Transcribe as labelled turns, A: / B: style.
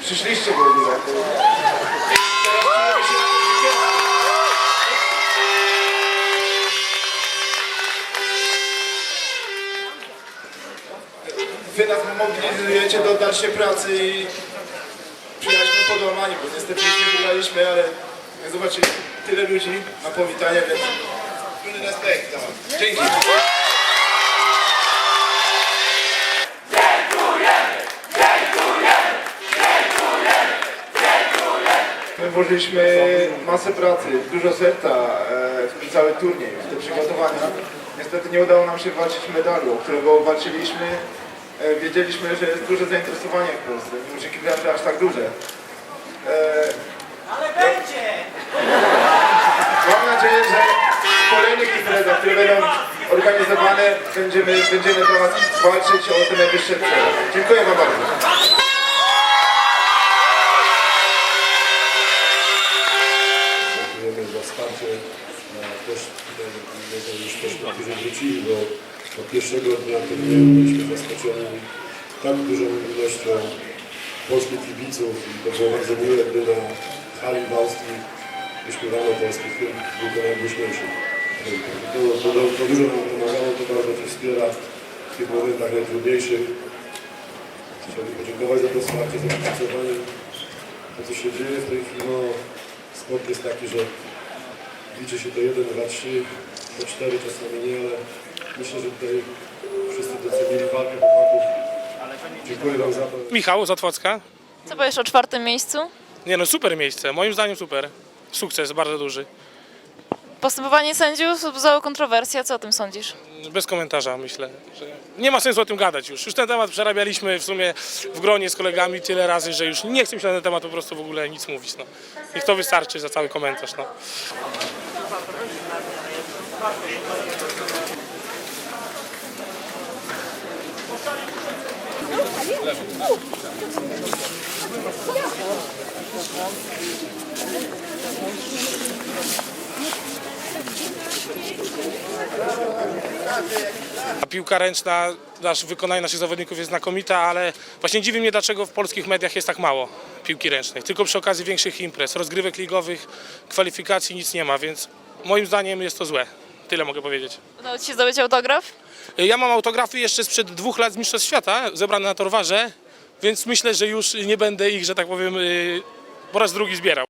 A: przyszliście w ogóle. To... Teraz czujemy się Wy nas mobilizujecie do dalszej pracy i przyjechaliśmy podomani, bo niestety nie wygraliśmy, ale jak zobaczyliśmy tyle ludzi na powitanie, więc. No. Dzięki. My włożyliśmy masę pracy, dużo serca e, w ten cały turniej, w te przygotowania. Niestety nie udało nam się walczyć medalu, o którego walczyliśmy. E, wiedzieliśmy, że jest duże zainteresowanie w Polsce, mimo że gwiazdy aż tak duże. E,
B: Ale będzie!
A: mam nadzieję, że kolejne imprezy, które będą organizowane, będziemy, będziemy walczyć o te najwyższe cele. Dziękuję Wam bardzo.
C: Wsparcie. A Też tutaj może już też niektórzy wrócili, bo od pierwszego dnia turnieju byliśmy zaskoczeni tak dużą ilością polskich kibiców i to było bardzo miłe, gdy na hali w Austrii wyśpiewano polski film, był to najgłośniejszy. To, to, to, to dużo nam pomagało, to bardzo Ci wspiera w tych momentach najtrudniejszych. Chciałbym podziękować za to wsparcie, za pracowanie. To, co się dzieje w tej chwili, no, sport jest taki, że liczy się to 1, 2, 3, to 4 czasami nie, ale myślę, że tutaj wszyscy docenili walkę chłopaków. Dziękuję Wam za to.
D: Michał Zatwocka.
E: Co powiesz o czwartym miejscu?
D: Nie no, super miejsce. Moim zdaniem super. Sukces bardzo duży.
E: Postępowanie sędziów wzbudzało kontrowersję. Co o tym sądzisz?
D: Bez komentarza myślę. Że nie ma sensu o tym gadać już. Już ten temat przerabialiśmy w sumie w gronie z kolegami tyle razy, że już nie chcę mi się na ten temat po prostu w ogóle nic mówić. No. Niech to wystarczy za cały komentarz. No. Piłka ręczna, nasz, wykonanie naszych zawodników jest znakomita, ale właśnie dziwi mnie, dlaczego w polskich mediach jest tak mało piłki ręcznej. Tylko przy okazji większych imprez, rozgrywek ligowych, kwalifikacji nic nie ma, więc moim zdaniem jest to złe. Tyle mogę powiedzieć.
E: Udało Ci się zdobyć autograf?
D: Ja mam autografy jeszcze sprzed dwóch lat z Mistrzostw Świata, zebrane na Torwarze, więc myślę, że już nie będę ich, że tak powiem, yy, po raz drugi zbierał.